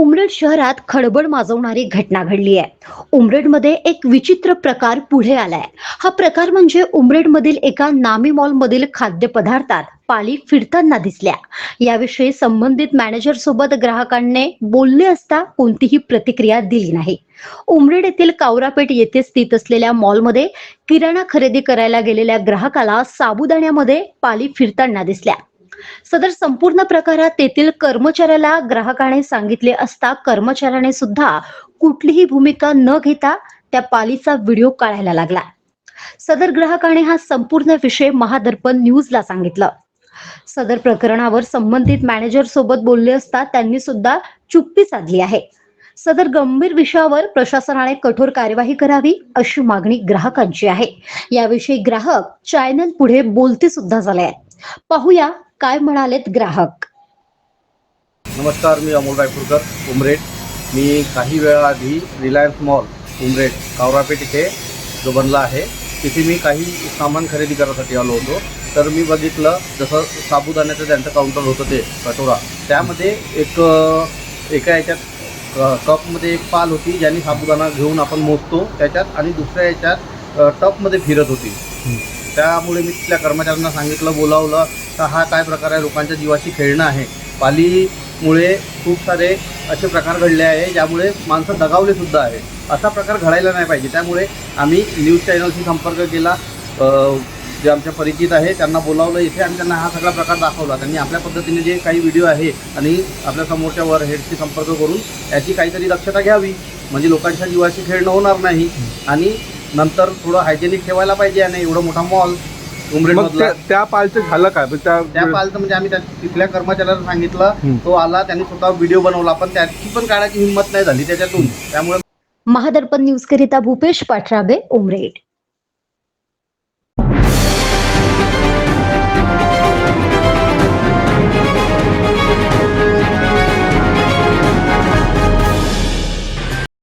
उमरेड शहरात खळबळ माजवणारी घटना घडली आहे. उमरेडमध्ये एक विचित्र प्रकार पुढे आलाय. हा प्रकार म्हणजे उमरेडमधील एका नामी मॉलमधील खाद्यपदार्थात पाली फिरताना दिसल्या. याविषयी संबंधित मॅनेजर सोबत ग्राहकांनी बोलले असता कोणतीही प्रतिक्रिया दिली नाही. उमरेड येथील कावरापेठ येथे स्थित असलेल्या मॉलमध्ये किराणा खरेदी करायला गेलेल्या ग्राहकाला साबुदाण्यामध्ये पाली फिरताना दिसल्या. सदर संपूर्ण प्रकारात तेथील कर्मचाऱ्याला ग्राहकाने सांगितले असता कर्मचाऱ्याने सुद्धा कुठलीही भूमिका न घेता त्या पालीचा व्हिडिओ काढायला लागला. सदर ग्राहकाने हा संपूर्ण विषय महादर्पण न्यूजला सांगितलं. सदर प्रकरणावर संबंधित मॅनेजर सोबत बोलले असता त्यांनी सुद्धा चुप्पी साधली आहे. सदर गंभीर विषयावर प्रशासनाने कठोर कार्यवाही करावी अशी मागणी ग्राहकांची आहे. याविषयी ग्राहक चॅनल पुढे बोलते सुद्धा झाले आहेत. पाहूया काय म्हणालेत ग्राहक? नमस्कार मी अमोल रायपूरकर उमरेड. मी काही वेळा आधी रिलायन्स मॉल उमरेड कावरापेठ इथे जो बनला आहे तिथे मी काही सामान खरेदी करायसाठी आलो होतो. तर मी बघितलं जसं साबुदाण्याचं त्यांचं काउंटर होतं ते कटोरा. त्यामध्ये एक एका याच्यात कपमध्ये एक पाल होती ज्याने साबुदाणा घेऊन आपण मोजतो त्याच्यात आणि दुसऱ्या याच्यात टपमध्ये फिरत होती. त्यामुळे मी तिथल्या कर्मचाऱ्यांना सांगितलं बोलावलं तर हा काय प्रकार आहे लोकांच्या जीवाशी खेळणं आहे. पालीमुळे खूप सारे असे प्रकार घडले आहे ज्यामुळे माणसं दगावले सुद्धा आहे असा प्रकार घडायला नाही पाहिजे. त्यामुळे आम्ही न्यूज चॅनलशी संपर्क केला. जे आमच्या परिचित आहे त्यांना बोलावलं इथे आणि त्यांना हा सगळा प्रकार दाखवला. त्यांनी आपल्या पद्धतीने जे काही व्हिडिओ आहे आणि आपल्या समोरच्या वर हेडशी संपर्क करून याची काहीतरी दक्षता घ्यावी. म्हणजे लोकांच्या जीवाशी खेळणं होणार नाही. आणि नंतर थोडं हायजेनिक ठेवायला पाहिजे आणि एवढा मोठा मॉल मग उमरेडमधला त्या- पालचं झालं काय म्हणजे त्या त्या पालचं म्हणजे आम्ही त्या तिथल्या कर्मचाऱ्याला सांगितलं. तो आला त्यांनी स्वतः व्हिडिओ बनवला पण त्याची पण काढायची हिंमत नाही झाली त्याच्यातून. त्यामुळे महादर्पण न्यूज करिता भूपेश पाठराबे उमरेड.